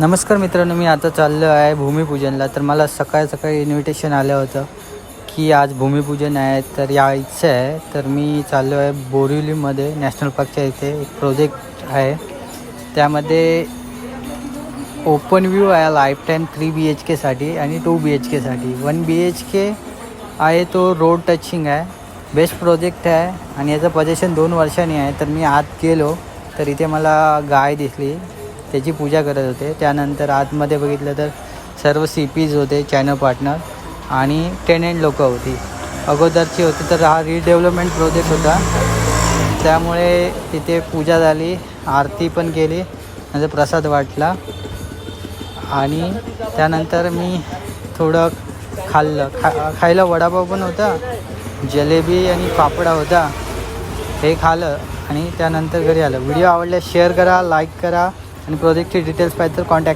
नमस्कार मित्रांनो मी आता चाललो आहे भूमिपूजनला. तर मला सकाळ सकाळी इन्व्हिटेशन आलं होतं की आज भूमिपूजन आहे तर यायचं आहे. तर मी चाललो आहे बोरिवलीमध्ये नॅशनल पार्कच्या इथे एक प्रोजेक्ट आहे. त्यामध्ये ओपन व्ह्यू आहे life time three B H केसाठी आणि टू बी एच केसाठी वन बी एच के आहे तो रोड टचिंग आहे. बेस्ट प्रोजेक्ट आहे आणि याचं पजेशन दोन वर्षांनी आहे. तर मी आत गेलो तर इथे मला गाय दिसली. त्याची पूजा करत होते. त्यानंतर आतमध्ये बघितलं तर सर्व सी पीज होते चॅनल पार्टनर आणि टेनेंट लोकं होती. अगोदरची होती तर हा रिडेव्हलपमेंट प्रोजेक्ट होता. त्यामुळे तिथे पूजा झाली आरती पण केली नंतर प्रसाद वाटला. आणि त्यानंतर मी थोडं खाल्लं. खा खायला वडापाव पण होता जलेबी आणि पापडा होता. हे खालं आणि त्यानंतर घरी आलं. व्हिडिओ आवडल्यास शेअर करा लाईक करा. आणि प्रोजेक्टचे डिटेल्स पाहिजे तर कॉन्टॅक्ट